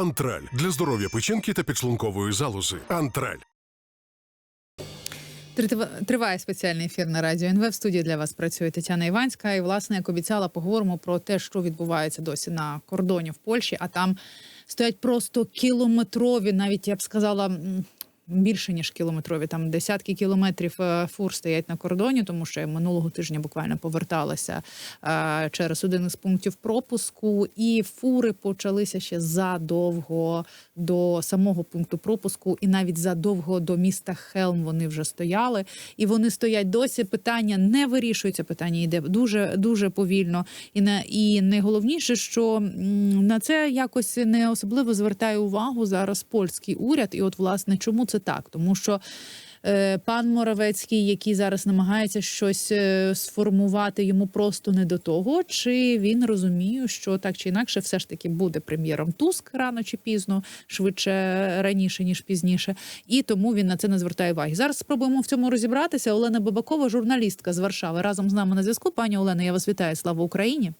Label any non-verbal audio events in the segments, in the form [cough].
Антраль для здоров'я печінки та підшлункової залози. Антраль. Триває спеціальний ефір на радіо НВ. В студії для вас працює Тетяна Іванська. І, власне, як обіцяла, поговоримо про те, що відбувається досі на кордоні в Польщі. А там стоять просто кілометрові, навіть я б сказала. Більше ніж кілометрові, там десятки кілометрів е, фур стоять на кордоні, тому що я минулого тижня буквально поверталася е, через один із пунктів пропуску, і фури почалися ще задовго до самого пункту пропуску, і навіть задовго до міста Хелм вони вже стояли, і вони стоять досі. Питання не вирішується. Питання йде дуже дуже повільно. І на і найголовніше, що на це якось не особливо звертає увагу зараз польський уряд. І от власне чому це так? Тому що. е, Пан Моравецький, який зараз намагається щось е, сформувати, йому просто не до того. Чи він розуміє, що так чи інакше, все ж таки буде прем'єром Туск рано чи пізно, швидше раніше ніж пізніше, і тому він на це не звертає уваги. Зараз спробуємо в цьому розібратися. Олена Бабакова, журналістка з Варшави, разом з нами на зв'язку. Пані Олена, я вас вітаю. Слава Україні.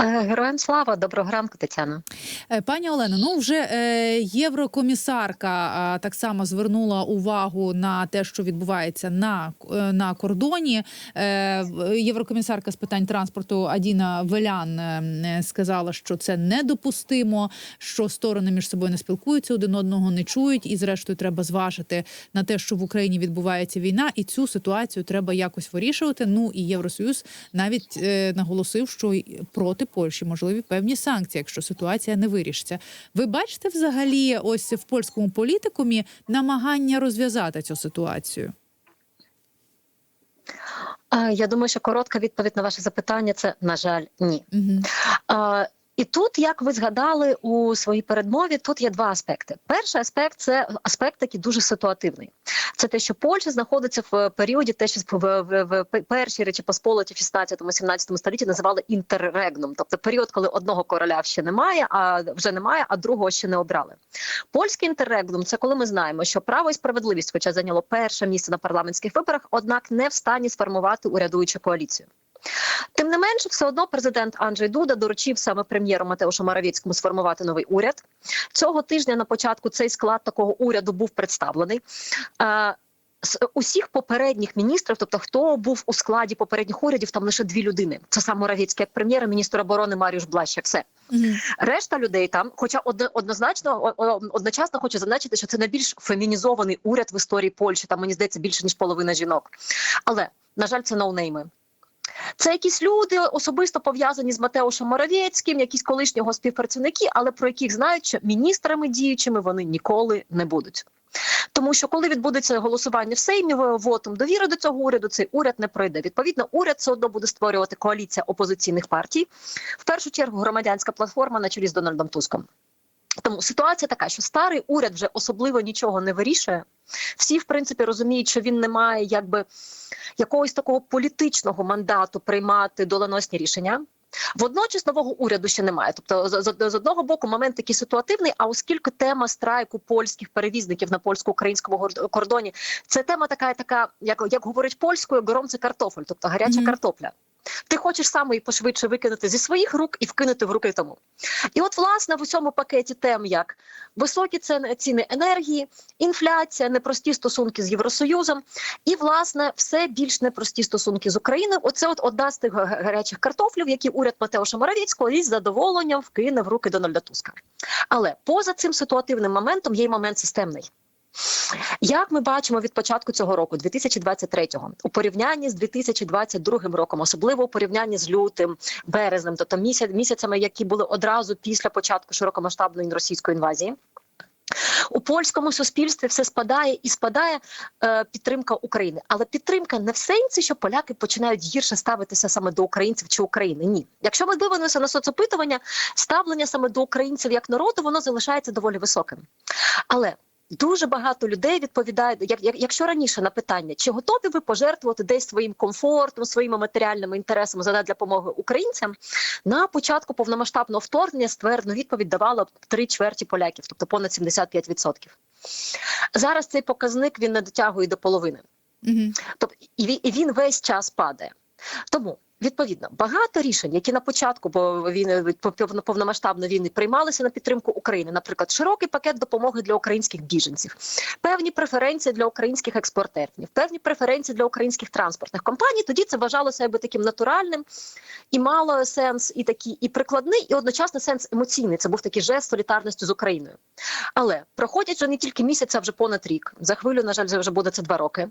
Е, Героям слава, доброго ранку, Тетяна. Е, Пані Олено, ну вже е, єврокомісарка так само звернула увагу на те, що відбувається на, на кордоні. Єврокомісарка з питань транспорту Адіна Велян сказала, що це недопустимо, що сторони між собою не спілкуються, один одного не чують, і зрештою треба зважити на те, що в Україні відбувається війна, і цю ситуацію треба якось вирішувати. Ну і Євросоюз навіть наголосив, що проти Польщі можливі певні санкції, якщо ситуація не вирішиться. Ви бачите взагалі ось в польському політикумі намагання розв'язати цю ситуацію? Е, Я думаю, що коротка відповідь на ваше запитання це на жаль, ні. Угу. Е, І тут, як ви згадали у своїй передмові, тут є два аспекти. Перший аспект це аспект такий дуже ситуативний. Це те, що Польща знаходиться в періоді, те, що в, в, в першій речі Посполиті в 16-17 столітті називали інтеррегном, тобто період, коли одного короля ще немає, а вже немає, а другого ще не обрали. Польський інтеррегнум це коли ми знаємо, що право і справедливість, хоча зайняло перше місце на парламентських виборах, однак не в стані сформувати урядуючу коаліцію. Тим не менше, все одно президент Анджей Дуда доручив саме прем'єру Матеушу Моравецькому сформувати новий уряд. Цього тижня на початку цей склад такого уряду був представлений. Е, З усіх попередніх міністрів, тобто хто був у складі попередніх урядів, там лише дві людини. Це сам Моравецький як прем'єр, міністр оборони Маріуш Блащак. Все Угу. решта людей там, хоча однозначно одночасно хочу зазначити, що це найбільш фемінізований уряд в історії Польщі. Там мені здається більше ніж половина жінок. Але на жаль, це ноунейми. Це якісь люди особисто пов'язані з Матеушем Моровецьким, якісь колишні його співпрацівники, але про яких знають, що міністрами діючими вони ніколи не будуть. Тому що коли відбудеться голосування в Сеймі вотом довіри до цього уряду, цей уряд не пройде. Відповідно, уряд все одно буде створювати коаліція опозиційних партій. В першу чергу громадянська платформа на чолі з Дональдом Туском. Тому ситуація така, що старий уряд вже особливо нічого не вирішує. Всі, в принципі, розуміють, що він не має якби якогось такого політичного мандату приймати доленосні рішення. Водночас нового уряду ще немає. Тобто, з, з, з одного боку, момент такий ситуативний. А оскільки тема страйку польських перевізників на польсько-українському кордоні, це тема така, така, як, як говорить польською, гором це картофель, тобто гаряча Мгм. картопля. Ти хочеш саме її пошвидше викинути зі своїх рук і вкинути в руки тому. І от, власне, в усьому пакеті тем, як високі ціни, енергії, інфляція, непрості стосунки з Євросоюзом, і власне все більш непрості стосунки з Україною. Оце от одна з тих гарячих картофлів, які уряд Матеуша Моравецького із задоволенням вкине в руки Дональда Туска. Але поза цим ситуативним моментом є й момент системний. Як ми бачимо від початку цього року, 2023-го, у порівнянні з 2022 роком, особливо у порівнянні з лютим, березнем, тобто місяць, місяцями, які були одразу після початку широкомасштабної російської інвазії. У польському суспільстві все спадає і спадає е, підтримка України, але підтримка не в сенсі, що поляки починають гірше ставитися саме до українців чи України. Ні, якщо ми дивимося на соцопитування, ставлення саме до українців як народу, воно залишається доволі високим. Але Дуже багато людей відповідають, як, як якщо раніше на питання, чи готові ви пожертвувати десь своїм комфортом, своїми матеріальними інтересами задля допомоги українцям, на початку повномасштабного вторгнення ствердну відповідь давало три чверті поляків, тобто понад 75%. Зараз цей показник він не дотягує до половини. Угу. Тобто і він весь час падає. Тому відповідно багато рішень, які на початку бо війни від пов- повномасштабної війни приймалися на підтримку України, наприклад, широкий пакет допомоги для українських біженців, певні преференції для українських експортерів, певні преференції для українських транспортних компаній. Тоді це вважалося якби таким натуральним і мало сенс, і такий і прикладний, і одночасно сенс емоційний. Це був такий жест солідарності з Україною. Але проходять вже не тільки місяць, а вже понад рік. За хвилю, на жаль, вже буде це два роки.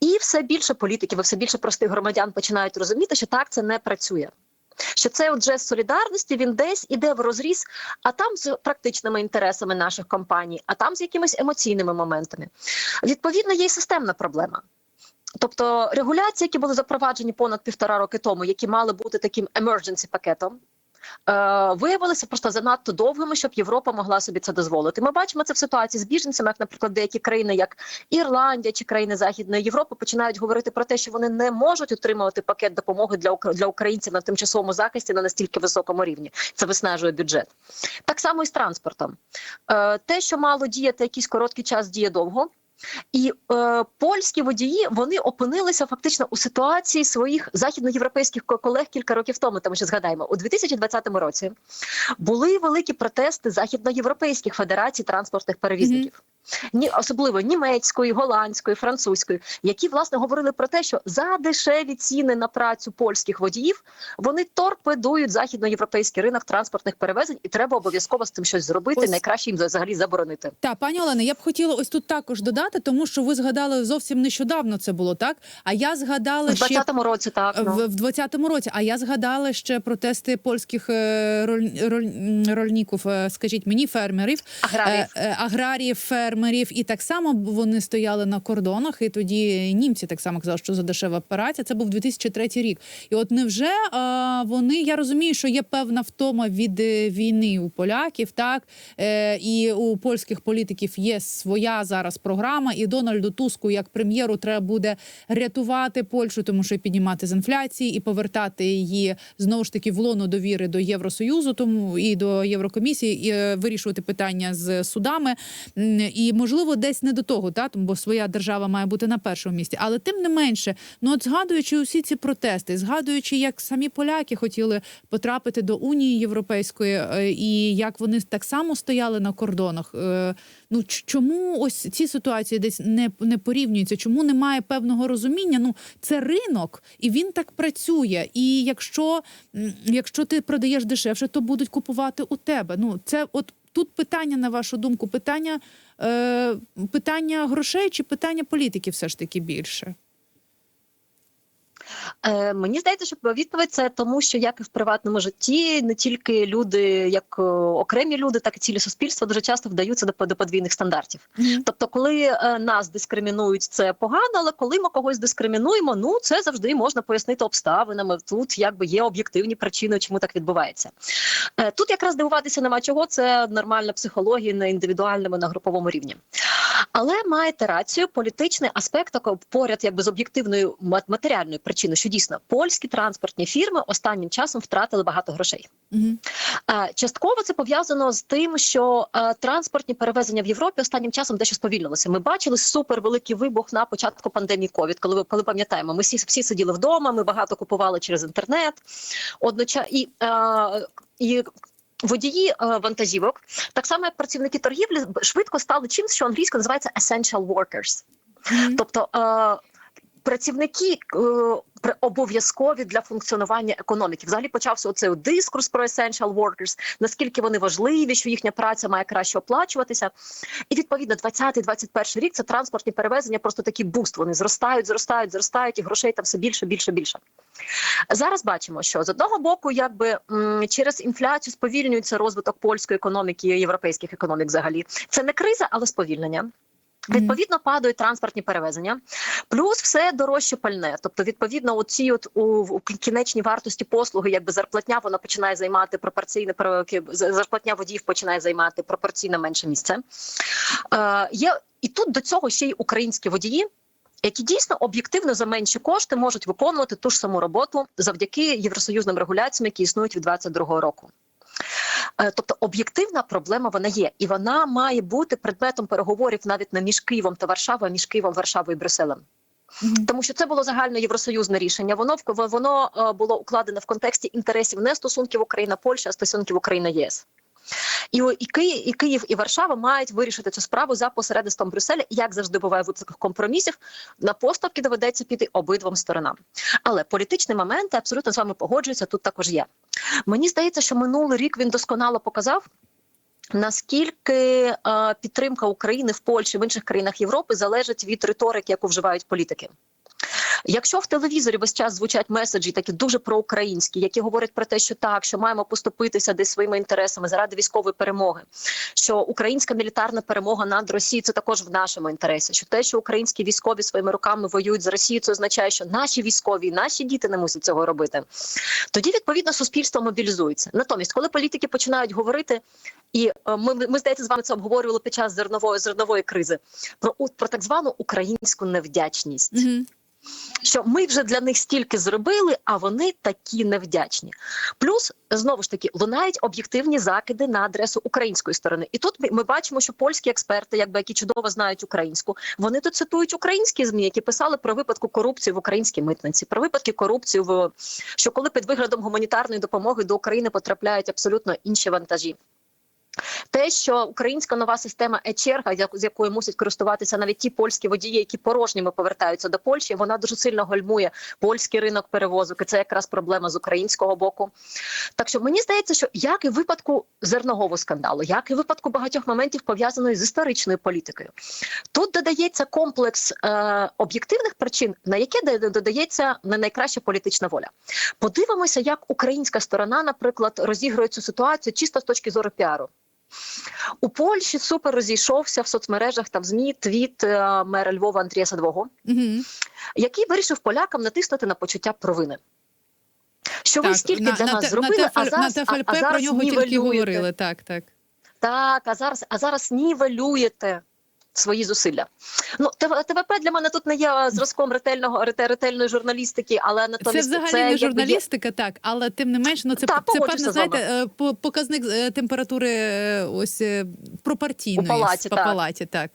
І все більше політиків, все більше простих громадян починають розуміти, що так це не працює. Що це от жест солідарності він десь іде в розріз, а там з практичними інтересами наших компаній, а там з якимись емоційними моментами. Відповідно, є й системна проблема. Тобто регуляції, які були запроваджені понад півтора роки тому, які мали бути таким emergency пакетом, виявилися просто занадто довгими, щоб Європа могла собі це дозволити. Ми бачимо це в ситуації з біженцями, як, наприклад, деякі країни, як Ірландія чи країни Західної Європи, починають говорити про те, що вони не можуть отримувати пакет допомоги для для українців на тимчасовому захисті на настільки високому рівні. Це виснажує бюджет. Так само і з транспортом. Е, Те, що мало діяти якийсь короткий час, діє довго. І е, польські водії вони опинилися фактично у ситуації своїх західноєвропейських ко- колег кілька років тому. Тому що згадаємо, у 2020 році були великі протести західноєвропейських федерацій транспортних перевізників. Ні, особливо німецької, голландської, французької, які власне говорили про те, що за дешеві ціни на працю польських водіїв вони торпедують західноєвропейський ринок транспортних перевезень, і треба обов'язково з цим щось зробити. Ось- Найкраще їм взагалі заборонити. Та пані Олена, я б хотіла ось тут також додати, тому що ви згадали зовсім нещодавно це було так. А я згадала ще 20-му році так ну. в, в 20-му році. А я згадала ще протести польських е, роль, роль, м, рольників, е, скажіть мені, фермерів, аграріїв. е, аграріїв, фермерів, і так само вони стояли на кордонах. І тоді німці так само казали, що за дешева операція. Це був 2003 рік. І от невже вони я розумію, що є певна втома від війни у поляків, так і у польських політиків є своя зараз програма. І Дональду Туску, як прем'єру, треба буде рятувати Польщу, тому що піднімати з інфляції і повертати її знову ж таки в лоно довіри до Євросоюзу, тому і до Єврокомісії, і е, вирішувати питання з судами. І можливо, десь не до того, та тому, бо своя держава має бути на першому місці. Але тим не менше, ну от згадуючи усі ці протести, згадуючи, як самі поляки хотіли потрапити до Унії Європейської, е, і як вони так само стояли на кордонах. е, Ну чому ось ці ситуації десь не, не порівнюються? Чому немає певного розуміння? Ну це ринок, і він так працює. І якщо, якщо ти продаєш дешевше, то будуть купувати у тебе. Ну це от тут питання, на вашу думку, питання, е, питання грошей чи питання політики все ж таки більше? Е, мені здається, що відповідь це тому, що як і в приватному житті, не тільки люди, як е, окремі люди, так і цілі суспільства дуже часто вдаються до, до подвійних стандартів. Тобто, коли е, нас дискримінують, це погано, але коли ми когось дискримінуємо, ну це завжди можна пояснити обставинами. Тут якби є об'єктивні причини, чому так відбувається. Е, тут якраз дивуватися нема чого. Це нормальна психологія на індивідуальному на груповому рівні. Але маєте рацію, політичний аспект такого поряд, якби з об'єктивною мат- матеріальною причиною, що дійсно польські транспортні фірми останнім часом втратили багато грошей. Угу. Частково це пов'язано з тим, що транспортні перевезення в Європі останнім часом дещо сповільнилися. Ми бачили супервеликий вибух на початку пандемії ковід, коли ви коли пам'ятаємо, ми всі, всі сиділи вдома, ми багато купували через інтернет. Одноча і, і водії е, вантажівок, так само як працівники торгівлі, швидко стали чимсь, що англійською називається essential workers. Тобто е, працівники е, обов'язкові для функціонування економіки. Взагалі почався оцей дискурс про essential workers, наскільки вони важливі, що їхня праця має краще оплачуватися. І відповідно 20-21 рік це транспортні перевезення, просто такий буст. Вони зростають, зростають, зростають, і грошей там все більше, більше, більше. Зараз бачимо, що з одного боку, якби через інфляцію сповільнюється розвиток польської економіки і європейських економік. Взагалі це не криза, але сповільнення. Відповідно, падають транспортні перевезення, плюс все дорожче пальне. Тобто, відповідно, оці от у, кінечній вартості послуги, якби зарплатня, вона починає займати пропорційне про- зарплатня водіїв починає займати пропорційно менше місце. Е, є і тут до цього ще й українські водії. Які дійсно об'єктивно за менші кошти можуть виконувати ту ж саму роботу завдяки євросоюзним регуляціям, які існують від 2022 року. Е, Тобто об'єктивна проблема вона є, і вона має бути предметом переговорів навіть не між Києвом та Варшавою, а між Києвом, Варшавою і Брюсселем. Мгм. тому що це було загальне євросоюзне рішення. Воно воно е, було укладене в контексті інтересів не стосунків Україна Польща, а стосунків Україна ЄС. І, і, Київ, і Київ і Варшава мають вирішити цю справу за посередництвом Брюсселя. Як завжди буває в випадках компромісів, на поставки доведеться піти обидвом сторонам. Але політичний момент абсолютно з вами погоджуюся. Тут також є. Мені здається, що минулий рік він досконало показав. Наскільки е, підтримка України в Польщі в інших країнах Європи залежить від риторики, яку вживають політики? Якщо в телевізорі весь час звучать меседжі, такі дуже проукраїнські, які говорять про те, що так, що маємо поступитися десь своїми інтересами заради військової перемоги, що українська мілітарна перемога над Росією це також в нашому інтересі. Що те, що українські військові своїми руками воюють з Росією, це означає, що наші військові, наші діти не мусять цього робити. Тоді відповідно суспільство мобілізується. Натомість, коли політики починають говорити, і е, ми, ми здається, з вами це обговорювали під час зернової зернової кризи про про так звану українську невдячність Мгм. Що ми вже для них стільки зробили, а вони такі невдячні. Плюс знову ж таки лунають об'єктивні закиди на адресу української сторони. І тут ми, бачимо, що польські експерти, якби які чудово знають українську, вони тут цитують українські змі, які писали про випадку корупції в українській митниці, про випадки корупції в що коли під виглядом гуманітарної допомоги до України потрапляють абсолютно інші вантажі. Те, що українська нова система е-черга, з якою мусять користуватися навіть ті польські водії, які порожніми повертаються до Польщі, вона дуже сильно гальмує польський ринок перевозок. І це якраз проблема з українського боку. Так що мені здається, що як і в випадку зернового скандалу, як і в випадку багатьох моментів пов'язаної з історичною політикою, тут додається комплекс е, об'єктивних причин, на які додається не найкраща політична воля. Подивимося, як українська сторона, наприклад, розігрує цю ситуацію чисто з точки зору піару. У Польщі супер розійшовся в соцмережах та в ЗМІ твіт е, мера Львова Андрія Садвого, угу. який вирішив полякам натиснути на почуття провини. Що ви Так, стільки на, для на, нас на, зробили, на, а зараз, на ТФЛП а зараз про нього тільки говорили. Так, так. Так, а зараз, а зараз нівелюєте свої зусилля. Ну, ТВ- ТВП для мене тут не є зразком ретельного ретельної журналістики, але Це взагалі це, не якби є- журналістика, так, але тим не менш, ну це, Так, це певне, знаєте, е, показник е, температури е, ось пропартійної палаті, по так. палаті, так.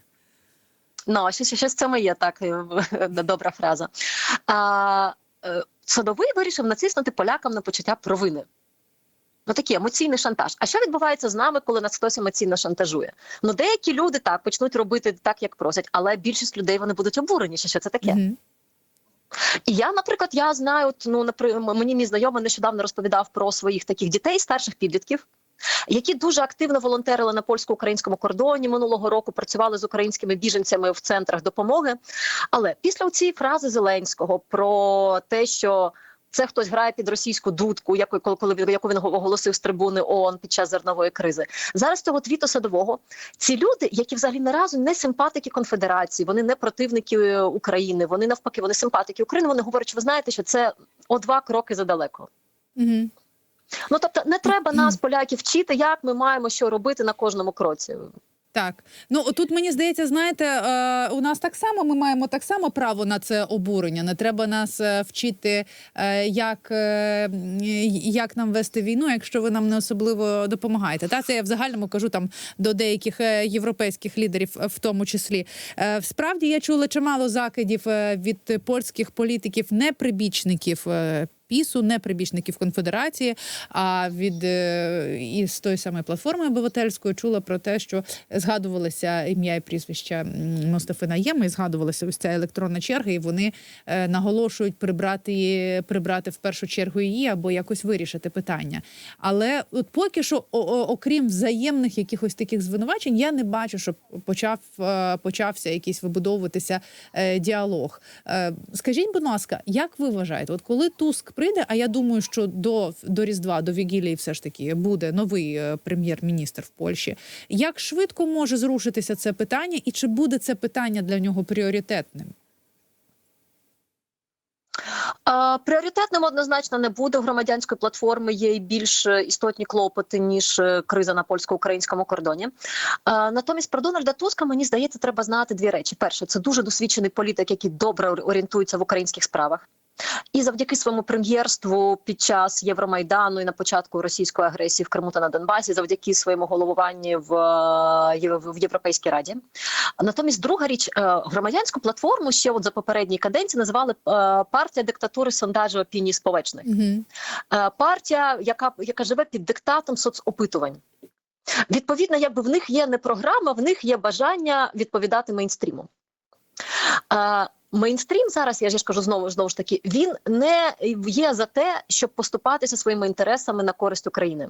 Ну, щось, щось в цьому є так [laughs] добра фраза. А, Садовий вирішив натиснути полякам на почуття провини. Ну такий емоційний шантаж. А що відбувається з нами, коли нас хтось емоційно шантажує? Ну деякі люди так почнуть робити так, як просять, але більшість людей вони будуть обурені, що це таке. Мгм. І я, наприклад, я знаю, от, ну напри- мені мій знайомий нещодавно розповідав про своїх таких дітей, старших підлітків. Які дуже активно волонтерили на польсько-українському кордоні минулого року, працювали з українськими біженцями в центрах допомоги. Але після цієї фрази Зеленського про те, що це хтось грає під російську дудку, яку коли, коли яку він оголосив з трибуни ООН під час зернової кризи. Зараз цього твіту садового ці люди, які взагалі не разу не симпатики конфедерації, вони не противники е, України, вони навпаки, вони симпатики України. Вони говорять, що ви знаєте, що це о два кроки задалеко. Мгм. Ну тобто, не треба нас, поляків, вчити, як ми маємо що робити на кожному кроці. Так, ну тут мені здається, знаєте, е, у нас так само ми маємо так само право на це обурення. Не треба нас е, вчити, е, як, як нам вести війну, якщо ви нам не особливо допомагаєте. Та це я в загальному кажу там до деяких європейських лідерів, в тому числі. Справді я чула чимало закидів від польських політиків, не прибічників. е, Пісу, не прибічників конфедерації, а від е, із тої самої платформи обивательської чула про те, що згадувалося ім'я і прізвища м, Мустафи Наєми, і згадувалася ось ця електронна черга, і вони е, наголошують прибрати її- прибрати в першу чергу її або якось вирішити питання. Але от поки що, окрім взаємних якихось таких звинувачень, я не бачу, щоб почав е, почався якийсь вибудовуватися діалог. Скажіть, будь ласка, як ви вважаєте, от коли Туск прийде, а я думаю, що до, до Різдва, до Вігілії, все ж таки буде новий е, прем'єр-міністр в Польщі. Як швидко може зрушитися це питання, і чи буде це питання для нього пріоритетним? Пріоритетним однозначно не буде громадянської платформи. Є й більш е, істотні клопоти ніж е, криза на польсько-українському кордоні. Натомість про Дональда Туска мені здається, треба знати дві речі: перше, це дуже досвідчений політик, який добре орієнтується в українських справах. І завдяки своєму прем'єрству під час Євромайдану і на початку російської агресії в Криму та на Донбасі, завдяки своєму головуванні в, е, в Європейській раді. Натомість, друга річ, е, громадянську платформу ще от за попередній каденції називали е, партія диктатури сондажу опінії сповечних. Угу. Е, партія, яка, яка живе під диктатом соцопитувань. Відповідно, якби в них є не програма, в них є бажання відповідати мейнстріму. Е, Мейнстрім зараз, я ж кажу знову знову ж таки, він не є за те, щоб поступатися своїми інтересами на користь України.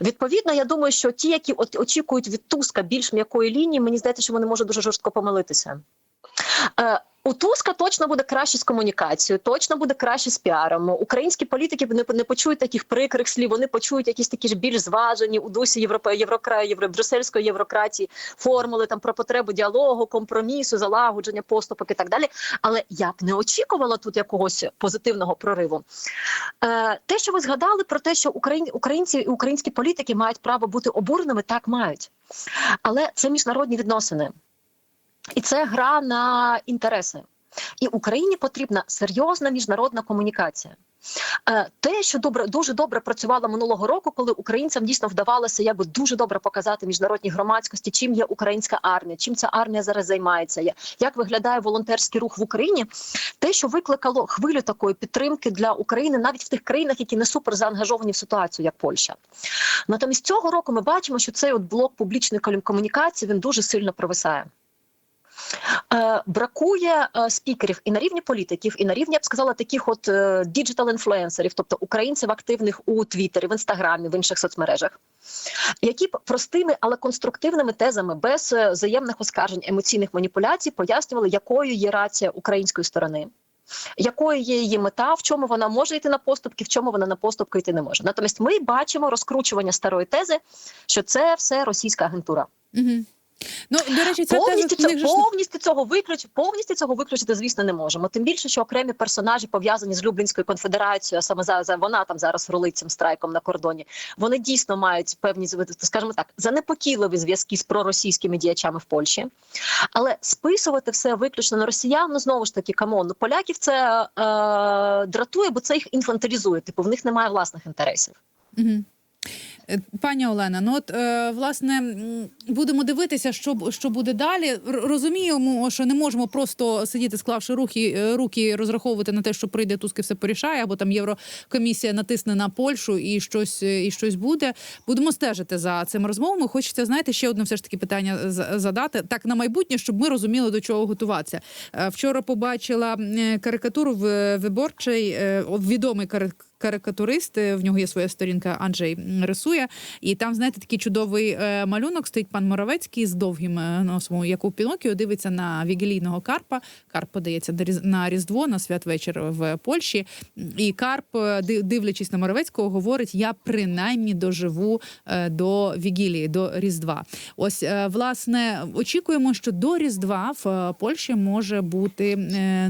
Відповідно, я думаю, що ті, які очікують від Туска більш м'якої лінії, мені здається, що вони можуть дуже жорстко помилитися. У Туска точно буде краще з комунікацією, точно буде краще з піаром. Українські політики не, не почують таких прикрих слів, вони почують якісь такі ж більш зважені у дусі європе, єврокра, євро, брюссельської єврократії формули там про потребу діалогу, компромісу, залагодження поступок і так далі. Але я б не очікувала тут якогось позитивного прориву. Е, те, що ви згадали про те, що україн, українці і українські політики мають право бути обуреними, так мають. Але це міжнародні відносини. І це гра на інтереси. І Україні потрібна серйозна міжнародна комунікація. Е, Те, що добре дуже добре працювало минулого року, коли українцям дійсно вдавалося якби дуже добре показати міжнародній громадськості, чим є українська армія, чим ця армія зараз займається, як виглядає волонтерський рух в Україні. Те, що викликало хвилю такої підтримки для України, навіть в тих країнах, які не супер заангажовані в ситуацію, як Польща. Натомість цього року ми бачимо, що цей от блок публічної комунікації він дуже сильно провисає. Е, бракує е, спікерів і на рівні політиків, і на рівні я б сказала таких от е, діджитал інфлюенсерів, тобто українців активних у Твіттері, в інстаграмі, в інших соцмережах, які б простими, але конструктивними тезами, без е, взаємних оскаржень, емоційних маніпуляцій, пояснювали, якою є рація української сторони. Якою є її мета, в чому вона може йти на поступки, в чому вона на поступки йти не може. Натомість ми бачимо розкручування старої тези, що це все російська агентура. Угу. Ну, до речі, Повністю, це, них же ж повністю цього виключити, повністю цього виключити, звісно, не можемо. Тим більше, що окремі персонажі пов'язані з Люблінською конфедерацією, а саме за, за вона там зараз рулить цим страйком на кордоні. Вони дійсно мають певні скажімо так, занепокійливі зв'язки з проросійськими діячами в Польщі. Але списувати все виключно на росіян, ну знову ж таки, камон, ну, поляків це е, дратує, бо це їх інфантилізує. Типу, в них немає власних інтересів. Угу. Пані Олена, ну от е, власне будемо дивитися, що що буде далі. Розуміємо, що не можемо просто сидіти, склавши руки, е, руки, розраховувати на те, що прийде Туск і все порішає, або там Єврокомісія натисне на Польщу і щось е, і щось буде. Будемо стежити за цими розмовами. Хочеться знаєте, ще одне все ж таки питання задати так на майбутнє, щоб ми розуміли до чого готуватися. Е, Вчора побачила е, карикатуру в виборчий е, відомий карик- карикатурист. В нього є своя сторінка Анджей рисує. І там, знаєте, такий чудовий е, малюнок стоїть пан Моровецький з довгим е, носом, як у Пінокіо, дивиться на вігілійного карпа. Карп подається на Різдво, на святвечір в Польщі. І Карп, е, дивлячись на Моровецького, говорить: я принаймні доживу до вігілії, до Різдва. Ось власне очікуємо, що до Різдва в Польщі може бути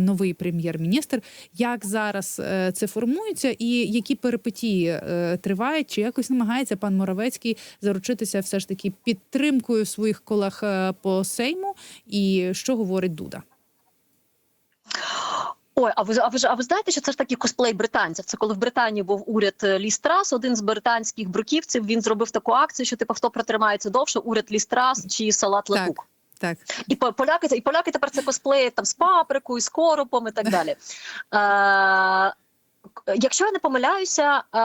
новий прем'єр-міністр. Як зараз це формується, і які перипетії е, тривають? Чи якось намагається пан Моровецький заручитися все ж таки підтримкою своїх колег е, по Сейму? І що говорить Дуда? Ой, а ви а ви а ви знаєте, що це ж такий косплей британців? Це коли в Британії був уряд е, Лістрас, один з британських бруківців. Він зробив таку акцію, що типу, хто протримається довше, уряд Лістрас чи салат Так. Так, І поляки і поляки тепер це косплеють там з паприкою, з коропом і так далі. Е, Якщо я не помиляюся, е,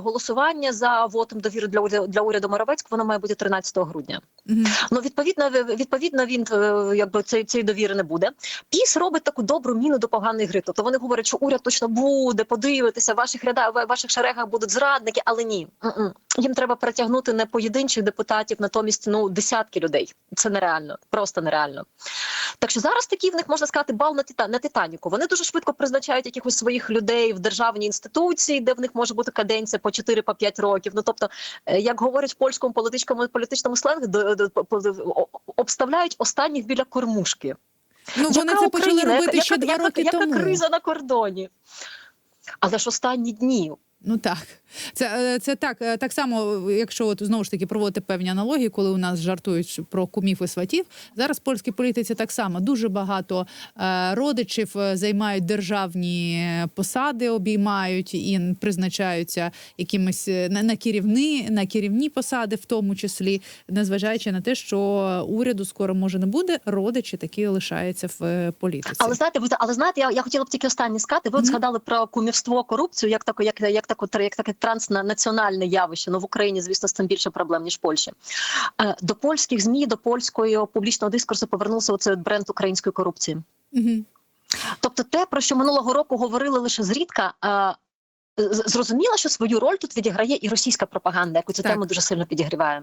голосування за вотом довіри для уряду для уряду Моровецьк, воно має бути 13 грудня. Мгм. Ну відповідно, відповідно, він е, якби цієї цієї довіри не буде. Піс робить таку добру міну до поганої гри. Тобто вони говорять, що уряд точно буде, подивитися, в ваших рядах, в ваших шерегах будуть зрадники, але ні. М-м. Їм треба притягнути не поєдинчих депутатів, натомість ну десятки людей. Це нереально, просто нереально. Так що зараз такий в них можна сказати бал на тита на Титаніку. Вони дуже швидко призначають якихось своїх людей в державні інституції, де в них може бути каденція по 4-5 років. Ну тобто, е, як говорять в польському політичному політичному сленгу, обставляють останніх біля кормушки. Ну вони Яка це почали Україна? робити яка, ще два роки яка тому. криза на кордоні. Але ж останні дні Ну так, це, е, це так. е, Так само, якщо от знову ж таки проводити певні аналогії, коли у нас жартують про кумів і сватів. Зараз в польській політиці так само дуже багато е, родичів займають державні посади, обіймають і призначаються якимись е, на, на керівні, на керівні посади, в тому числі, незважаючи на те, що уряду скоро може не буде, родичі такі лишаються в політиці. Але знаєте, але знаєте, я, я хотіла б тільки останнє сказати. Ви от згадали про кумівство, корупцію, як таке, як, як, таку, як таке транснаціональне явище. Ну в Україні, звісно, з цим більше проблем ніж в Польщі. Е, До польських змі, до польського публічного дискурсу повернувся оцей бренд української корупції. Угу. Тобто, те, про що минулого року говорили лише зрідка. зрозуміла, Зрозуміло, що свою роль тут відіграє і російська пропаганда, яку цю Так. тему дуже сильно підігріває.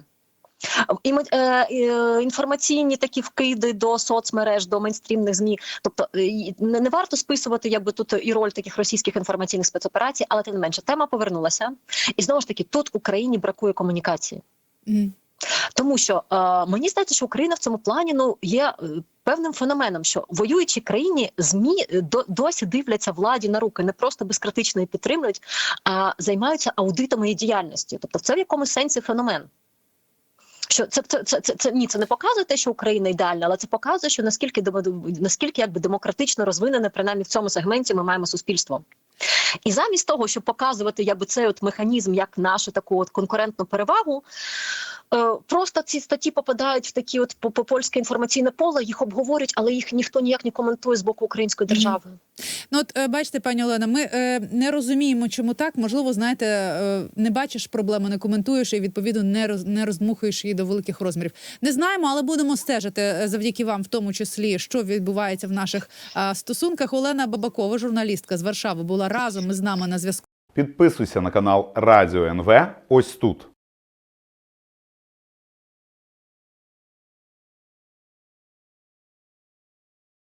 Е, е, інформаційні такі вкиди до соцмереж, до мейнстрімних змі. Тобто е, не, не варто списувати, якби тут і роль таких російських інформаційних спецоперацій, але тим не менше тема повернулася. І знову ж таки, тут Україні бракує комунікації. Мгм. Тому що е, мені здається, що Україна в цьому плані ну є певним феноменом, що в воюючій країні змі до, досі дивляться владі на руки, не просто безкритично її підтримують, а займаються аудитами і діяльністю. Тобто, це в якомусь сенсі феномен. Що це, це, це, це, це ні, це не показує те, що Україна ідеальна, але це показує, що наскільки наскільки якби демократично розвинене, принаймні в цьому сегменті, ми маємо суспільство. І замість того, щоб показувати якби цей от механізм як нашу таку от конкурентну перевагу, е, просто ці статті попадають в такі от по- по- польське інформаційне поле, їх обговорюють, але їх ніхто ніяк не коментує з боку української держави. Ну, от е, бачите, пані Олена, ми е, не розуміємо, чому так. Можливо, знаєте, е, не бачиш проблеми, не коментуєш і відповідно не роз, не роздмухуєш її до великих розмірів. Не знаємо, але будемо стежити завдяки вам, в тому числі, що відбувається в наших е, стосунках. Олена Бабакова, журналістка з Варшави, була разом із нами на зв'язку. Підписуйся на канал Радіо НВ ось тут.